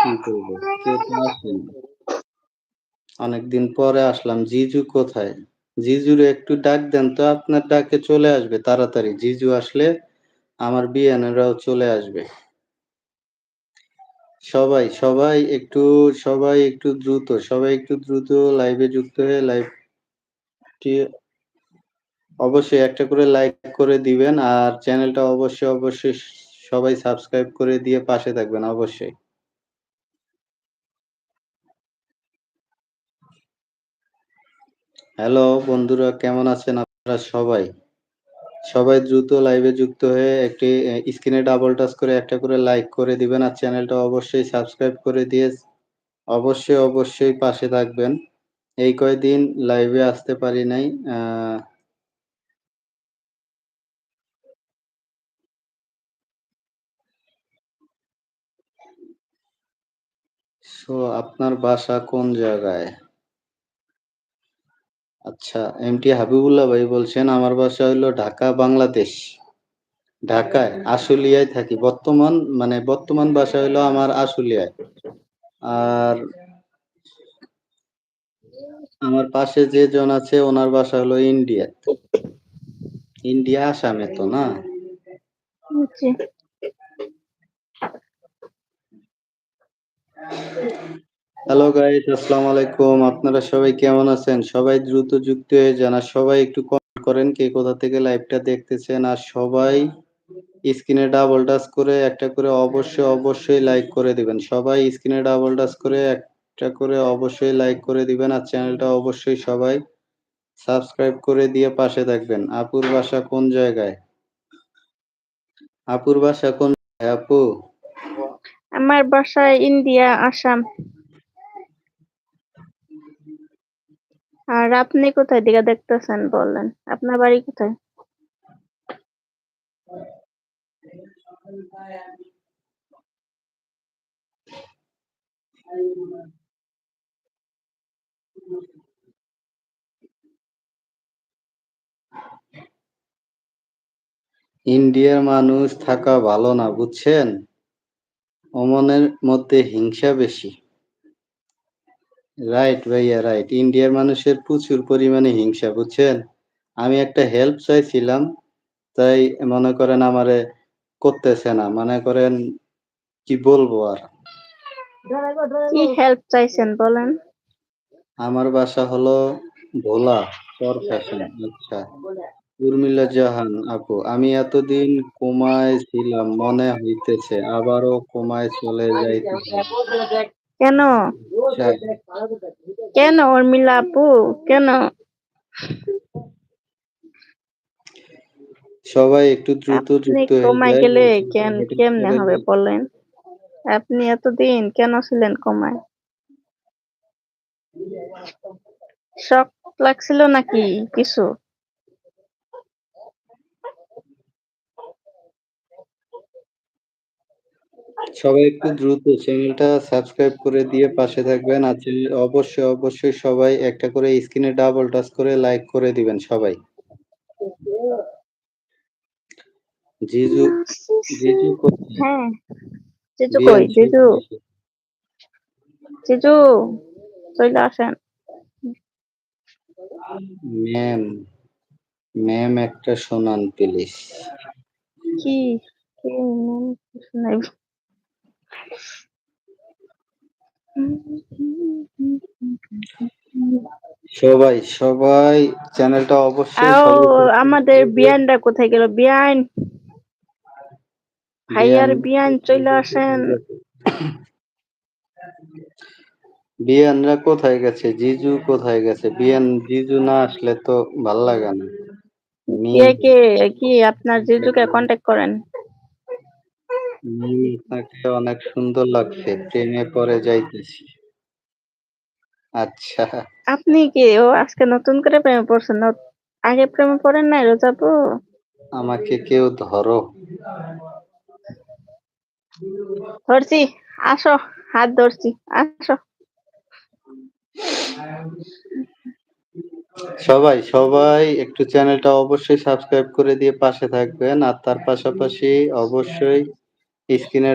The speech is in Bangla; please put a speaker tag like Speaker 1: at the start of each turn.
Speaker 1: কি করব? কেউ তো আসেনি। অনেকদিন পরে আসলাম। জিজু কোথায়? জিজুরে একটু ডাক দেন তো আপনার ডাকে চলে আসবে তাড়াতাড়ি। জিজু আসলে আমার বিয়ানেরাও চলে আসবে। সবাই, সবাই একটু সবাই একটু দ্রুত, সবাই একটু দ্রুত লাইভে যুক্ত হয়ে লাইভটি অবশ্যই একটা করে লাইক করে দিবেন আর চ্যানেলটা অবশ্যই, অবশ্যই সবাই সাবস্ক্রাইব করে দিয়ে পাশে থাকবেন অবশ্যই। হ্যালো বন্ধুরা কেমন আছেন আপনারা সবাই? সবাই দ্রুত লাইভে যুক্ত হয়ে একটি স্ক্রিনে ডাবল টাচ করে একটা করে লাইক করে দিবেন আর চ্যানেলটা অবশ্যই সাবস্ক্রাইব করে দিয়ে অবশ্যই, অবশ্যই পাশে থাকবেন। এই কয়দিন লাইভে আসতে পারি নাই। সো আপনার বাসা কোন জায়গায়? আচ্ছা, এমটি হাবিবুল্লাহ ভাই বলছেন, আমার বাসা হইল ঢাকা, বাংলাদেশ। ঢাকায়, আশুলিয়ায় থাকি। বর্তমান মানে বর্তমান বাসা হইল আমার আশুলিয়ায়। আর আমার পাশে যে জন আছে ওনার বাসা হলো ইন্ডিয়াতে। ইন্ডিয়া আসামে তো না? হ্যালো গাইস আসসালামু আলাইকুম। আপনারা সবাই কেমন আছেন? সবাই দ্রুত যুক্ত হয়ে যান। আর সবাই একটু কমেন্ট করেন কে কোথা থেকে লাইভটা দেখতেছেন। আর সবাই স্ক্রিনে ডাবল টাচ করে একটা করে অবশ্যই, অবশ্যই লাইক করে দিবেন। সবাই স্ক্রিনে ডাবল টাচ করে একটা করে অবশ্যই লাইক করে দিবেন। আর চ্যানেলটা অবশ্যই সবাই সাবস্ক্রাইব করে দিয়ে পাশে থাকবেন। আপুর বাসা কোন জায়গায়? আপুর বাসা কোন আপু?
Speaker 2: আমার বাসা ইন্ডিয়া, আসাম। আর আপনি কোথায় দিকে দেখতেছেন বলেন? আপনার বাড়ি কোথায়?
Speaker 1: ইন্ডিয়ার মানুষ থাকা ভালো না, বুঝছেন? ওমনের মধ্যে হিংসা বেশি। রাইট ভাইয়া রাইট। ইন্ডিয়ার মানুষের প্রচুর পরিমাণে হিংসা বুঝছেন? আমি একটা হেল্প চাইছিলাম, তাই মনে করেন আমারে করতেছে না। মনে করেন কি বলব আর?
Speaker 2: কি হেল্প চাইছেন বলেন?
Speaker 1: আমার বাসা হলো ভোলা, চরফ্যাশন। আচ্ছা। উর্মিলা জাহান আপু, আমি এতদিন কোমায় ছিলাম মনে হইতেছে আবারও কোমায় চলে যাইতেছি।
Speaker 2: কেন? কেন উর্মিলা আপু? কেন?
Speaker 1: সবাই একটু দ্রুত যুক্ত
Speaker 2: গেলে কেন কেমনে হবে বলেন? আপনি এতদিন কেন ছিলেন কোমায়? শক লাগছিল নাকি কিছু?
Speaker 1: সবাই একটু দ্রুত চ্যানেলটা সাবস্ক্রাইব করে দিয়ে পাশে থাকবেন। আর অবশ্যই, অবশ্যই সবাই একটা করে স্ক্রিনে ডাবল টাচ করে লাইক করে দিবেন সবাই। জিজু, জিজু
Speaker 2: হ্যাঁ। জিজু কই? জিজু? জিজু চইলা আসেন।
Speaker 1: ম্যাম, ম্যাম একটা শোনান প্লিজ।
Speaker 2: কি? কি ম্যাম শোনাইব?
Speaker 1: সবাই, সবাই চ্যানেলটা অবশ্যই
Speaker 2: আও আমাদের বিয়ানরা কোথায় গেল? বিয়ান? ভাইয়ার বিয়ান চলে আসেন।
Speaker 1: বিয়ানরা কোথায় গেছে? জিজু কোথায় গেছে? বিয়ান জিজু না আসলে তো ভালো লাগে না।
Speaker 2: কে কে কি আপনার জিজুকে কন্টাক্ট করেন?
Speaker 1: মিম আপনাকে অনেক সুন্দর লাগছে। প্রেমে পড়ে যাইতেছি। আচ্ছা।
Speaker 2: আপনি কি ও আজকে নতুন করে প্রেমে পড়ছেন? ন আগে প্রেমে পড়েন নাই রোজা আপু?
Speaker 1: আমাকে কেউ ধরো।
Speaker 2: ধরছি। আসো, হাত ধরছি। আসো।
Speaker 1: সবাই, সবাই একটু চ্যানেলটা অবশ্যই সাবস্ক্রাইব করে দিয়ে পাশে থাকবেন। আর তার পাশাপাশি অবশ্যই স্ক্রিনে